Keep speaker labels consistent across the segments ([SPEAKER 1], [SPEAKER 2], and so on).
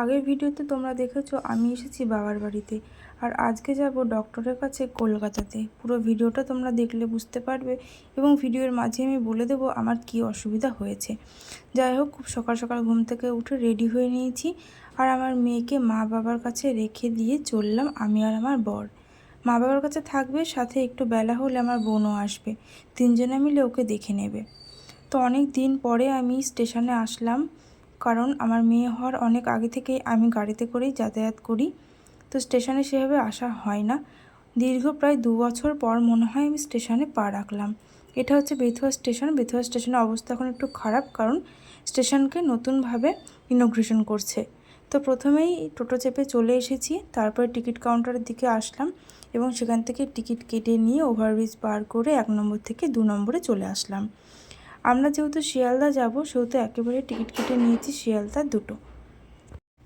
[SPEAKER 1] আগের ভিডিওতে তোমরা দেখেছ, আমি এসেছি বাবার বাড়িতে। আর আজকে যাব ডক্টরের কাছে কলকাতাতে। পুরো ভিডিওটা তোমরা দেখলে বুঝতে পারবে এবং ভিডিওর মাঝে আমি বলে দেবো আমার কি অসুবিধা হয়েছে। যাই হোক, খুব সকাল সকাল ঘুম থেকে উঠে রেডি হয়ে নিয়েছি আর আমার মেয়েকে মা বাবার কাছে রেখে দিয়ে চললাম আমি আর আমার বর। মা বাবার কাছে থাকবে, সাথে একটু বেলা হলে আমার বোনও আসবে। তিনজনে মিলে ওকে দেখে নেবে। তো অনেক দিন পরে আমি স্টেশনে আসলাম। কারণ আমার মেয়ে হওয়ার অনেক আগে থেকেই আমি গাড়িতে করেই যাতায়াত করি। তো স্টেশনে সেভাবে আসা হয় না। দীর্ঘ প্রায় দু বছর পর মনে হয় আমি স্টেশনে পা রাখলাম। এটা হচ্ছে বেথুয়া স্টেশন। বেথুয়া স্টেশনের অবস্থা এখন একটু খারাপ কারণ স্টেশনকে নতুনভাবে ইনোগ্রেশন করছে। তো প্রথমেই টোটো চেপে চলে এসেছি, তারপরে টিকিট কাউন্টারের দিকে আসলাম এবং সেখান থেকে টিকিট কেটে নিয়ে ওভারব্রিজ পার করে এক নম্বর থেকে দু নম্বরে চলে আসলাম। আমরা যেহেতু শিয়ালদা যাব, সেহেতু একেবারে টিকিট কেটে নিয়েছি শিয়ালদা দুটো।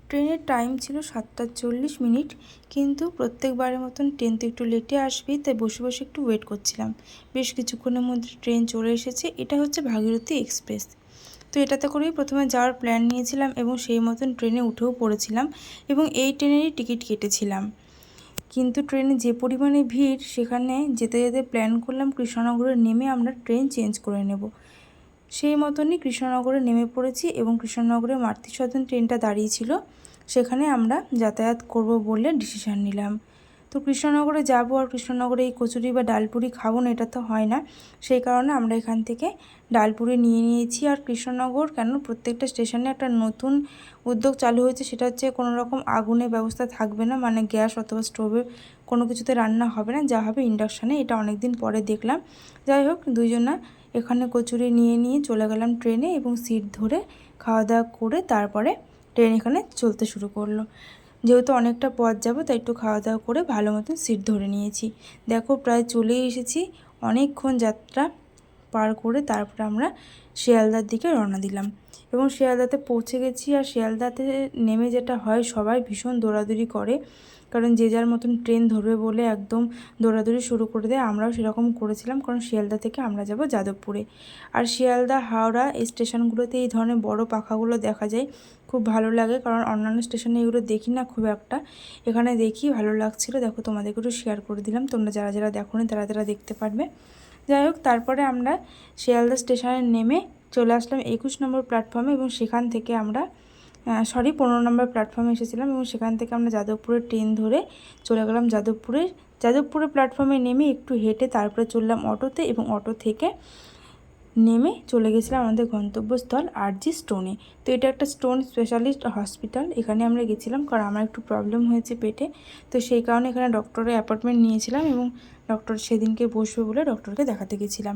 [SPEAKER 1] ট্রেনের টাইম ছিল সাতটা চল্লিশ মিনিট, কিন্তু প্রত্যেকবারের মতন ট্রেন তো একটু লেটে আসবে, তাই বসে বসে একটু ওয়েট করছিলাম। বেশ কিছুক্ষণের মধ্যে ট্রেন চলে এসেছে, এটা হচ্ছে ভাগীরথী এক্সপ্রেস। তো এটাতে করেই প্রথমে যাওয়ার প্ল্যান নিয়েছিলাম এবং সেই মতন ট্রেনে উঠেও পড়েছিলাম এবং এই ট্রেনেরই টিকিট কেটেছিলাম। কিন্তু ট্রেনে যে পরিমাণে ভিড়, সেখানে যেতে যেতে প্ল্যান করলাম কৃষ্ণনগরে নেমে আমরা ট্রেন চেঞ্জ করে নেব। সেই মতনই কৃষ্ণনগরে নেমে পড়েছি এবং কৃষ্ণনগরে মাতৃ সদন ট্রেনটা দাঁড়িয়েছিল। সেখানে আমরা যাতায়াত করব বলে ডিসিশান নিলাম। তো কৃষ্ণনগরে যাব আর কৃষ্ণনগরে এই কচুরি বা ডালপুরি খাব না, এটা তো হয় না। সেই কারণে আমরা এখান থেকে ডালপুরি নিয়ে নিয়েছি। আর কৃষ্ণনগর কেন? প্রত্যেকটা স্টেশনে একটা নতুন উদ্যোগ চালু হয়েছে, সেটা হচ্ছে কোনো রকম আগুনের ব্যবস্থা থাকবে না মানে গ্যাস অথবা স্টোভে কোনো কিছুতে রান্না হবে না, যা হবে ইন্ডাকশানে এটা অনেক দিন পরে দেখলাম। যাই হোক, দুইজনা এখানে কচুরি নিয়ে নিয়ে চলে গেলাম ট্রেনে এবং সিট ধরে খাওয়া দাওয়া করে তারপরে ট্রেন এখানে চলতে শুরু করল। যেহেতু অনেকটা পথ যাব, তাই একটু খাওয়া দাওয়া করে ভালো মতন সিট ধরে নিয়েছি। দেখো, প্রায় চলেই এসেছি। অনেকক্ষণ যাত্রা পার করে তারপরে আমরা শিয়ালদার দিকে রওনা দিলাম এবং শিয়ালদাতে পৌঁছে গেছি। আর শিয়ালদাতে নেমে যেটা হয়, সবাই ভীষণ দৌড়াদৌড়ি করে। কারণ যে যার মতন ট্রেন ধরবে বলে একদম দৌড়াদৌড়ি শুরু করে দেয়, আমরাও সেরকম করেছিলাম কারণ শিয়ালদা থেকে আমরা যাব যাদবপুরে। আর শিয়ালদা, হাওড়া এই স্টেশনগুলোতে এই ধরনের বড় পাখাগুলো দেখা যায়, খুব ভালো লাগে কারণ অন্যান্য স্টেশনে এগুলো দেখি না খুব একটা। এখানে দেখি ভালো লাগছিল, দেখো তোমাদেরকে একটু শেয়ার করে দিলাম, তোমরা যারা যারা দেখো না তারা তারা দেখতে পারবে। যাই হোক, তারপরে আমরা শিয়ালদা স্টেশনে নেমে চলে আসলাম একুশ নম্বর প্ল্যাটফর্মে এবং সেখান থেকে আমরা সরি পনেরো নম্বর প্ল্যাটফর্মে এসেছিলাম এবং সেখান থেকে আমরা যাদবপুরের ট্রেন ধরে চলে গেলাম যাদবপুরে যাদবপুরের প্ল্যাটফর্মে নেমে একটু হেঁটে তারপরে চললাম অটোতে এবং অটো থেকে নেমে চলে গেছিলাম আমাদের গন্তব্যস্থল আরজি স্টোনে তো এটা একটা স্টোন স্পেশালিস্ট হসপিটাল এখানে আমরা গেছিলাম কারণ আমার একটু প্রবলেম হয়েছে পেটে। তো সেই কারণে এখানে ডক্টরের অ্যাপয়েন্টমেন্ট নিয়েছিলাম এবং ডক্টর সেদিনকে বসবে বলে ডক্টরকে দেখাতে গেছিলাম।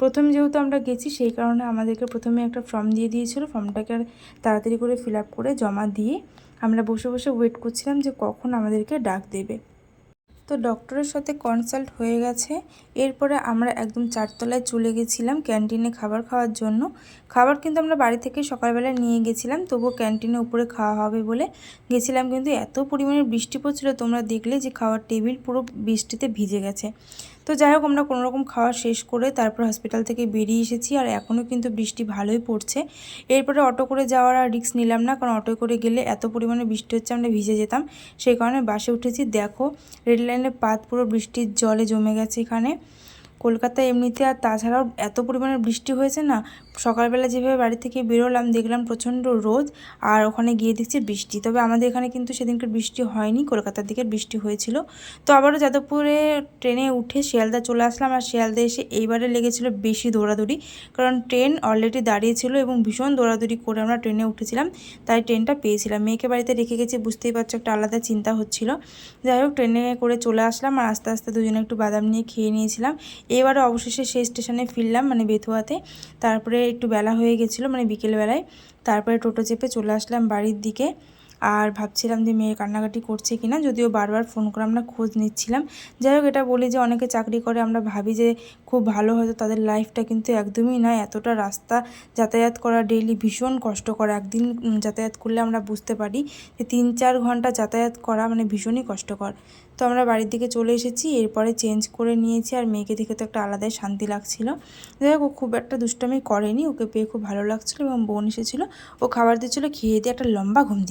[SPEAKER 1] প্রথম যেহেতু আমরা গেছি, সেই কারণে আমাদেরকে প্রথমে একটা ফর্ম দিয়ে দিয়েছিল। ফর্মটাকে আর তাড়াতাড়ি করে ফিল করে জমা দিয়ে আমরা বসে বসে ওয়েট করছিলাম যে কখন আমাদেরকে ডাক দেবে। তো ডক্টরের সাথে কনসাল্ট হয়ে গেছে। এরপরে আমরা একদম চারতলায় চলে গেছিলাম ক্যান্টিনে খাবার খাওয়ার জন্য। খাবার কিন্তু আমরা বাড়ি থেকে সকালবেলা নিয়ে গেছিলাম, তবুও ক্যান্টিনে উপরে খাওয়া হবে বলে গেছিলাম। কিন্তু এত পরিমাণে বৃষ্টি পড়ছিল, তোমরা দেখলে যে খাওয়ার টেবিল পুরো বৃষ্টিতে ভিজে গেছে। তো যাই হোক, আমরা কোনোরকম খাওয়া শেষ করে তারপর হসপিটাল থেকে বেরিয়ে এসেছি আর এখনও কিন্তু বৃষ্টি ভালোই পড়ছে। এরপরে অটো করে যাওয়ার আর রিস্ক নিলাম না, কারণ অটো করে গেলে এত পরিমাণে বৃষ্টি হচ্ছে, আমরা ভিজে যেতাম। সেই কারণে বাসে উঠেছি। দেখো রেল লাইনের পাত পুরো বৃষ্টির জলে জমে গেছে এখানে। কলকাতায় এমনিতে আর তাছাড়াও এত পরিমাণে বৃষ্টি হয়েছে না, সকালবেলা যেভাবে বাড়ি থেকে বেরোলাম, দেখলাম প্রচণ্ড রোদ আর ওখানে গিয়ে দেখছি বৃষ্টি। তবে আমাদের এখানে কিন্তু সেদিনকার বৃষ্টি হয়নি, কলকাতার দিকে বৃষ্টি হয়েছিল। তো আবারও যাদবপুরে ট্রেনে উঠে শিয়ালদা চলে আসলাম আর শিয়ালদা এসে এইবারে লেগেছিল বেশি দৌড়াদৌড়ি, কারণ ট্রেন অলরেডি দাঁড়িয়েছিল এবং ভীষণ দৌড়াদৌড়ি করে আমরা ট্রেনে উঠেছিলাম, তাই ট্রেনটা পেয়েছিলাম। মেয়েকে বাড়িতে রেখে গেছি, বুঝতেই পারছ একটা আলাদা চিন্তা হচ্ছিল। যাই হোক, ট্রেনে করে চলে আসলাম আর আস্তে আস্তে দুজনে একটু বাদাম নিয়ে খেয়ে নিয়েছিলাম। এবারে অবশেষে সেই স্টেশনে ফিরলাম মানে বেথুয়াতে। তারপরে একটু বেলা হয়ে গেছিল মানে বিকেলবেলায়। তারপরে টোটো চেপে চলে আসলাম বাড়ির দিকে। আর ভাবছিলাম যে মেয়ের কান্নাকাটি করছে কিনা, যদিও বারবার ফোন করে আমরা খোঁজ নিচ্ছিলাম। যাই হোক, এটা বলি যে অনেকে চাকরি করে, আমরা ভাবি যে খুব ভালো হয়তো তাদের লাইফটা কিন্তু একদমই নয়। এতটা রাস্তা যাতায়াত করা ডেইলি ভীষণ কষ্টকর। একদিন যাতায়াত করলে আমরা বুঝতে পারি যে তিন চার ঘণ্টা যাতায়াত করা মানে ভীষণই কষ্টকর। তো আমরা বাড়ির দিকে চলে এসেছি, এরপরে চেঞ্জ করে নিয়েছি আর মেয়েকে দেখে তো একটা আলাদাই শান্তি লাগছিল। যাই হোক, ও খুব একটা দুষ্টামি করেনি, ওকে পেয়ে খুব ভালো লাগছিল এবং বোন এসেছিল। ও খাবার দিচ্ছিল, খেয়ে দিয়ে একটা লম্বা ঘুম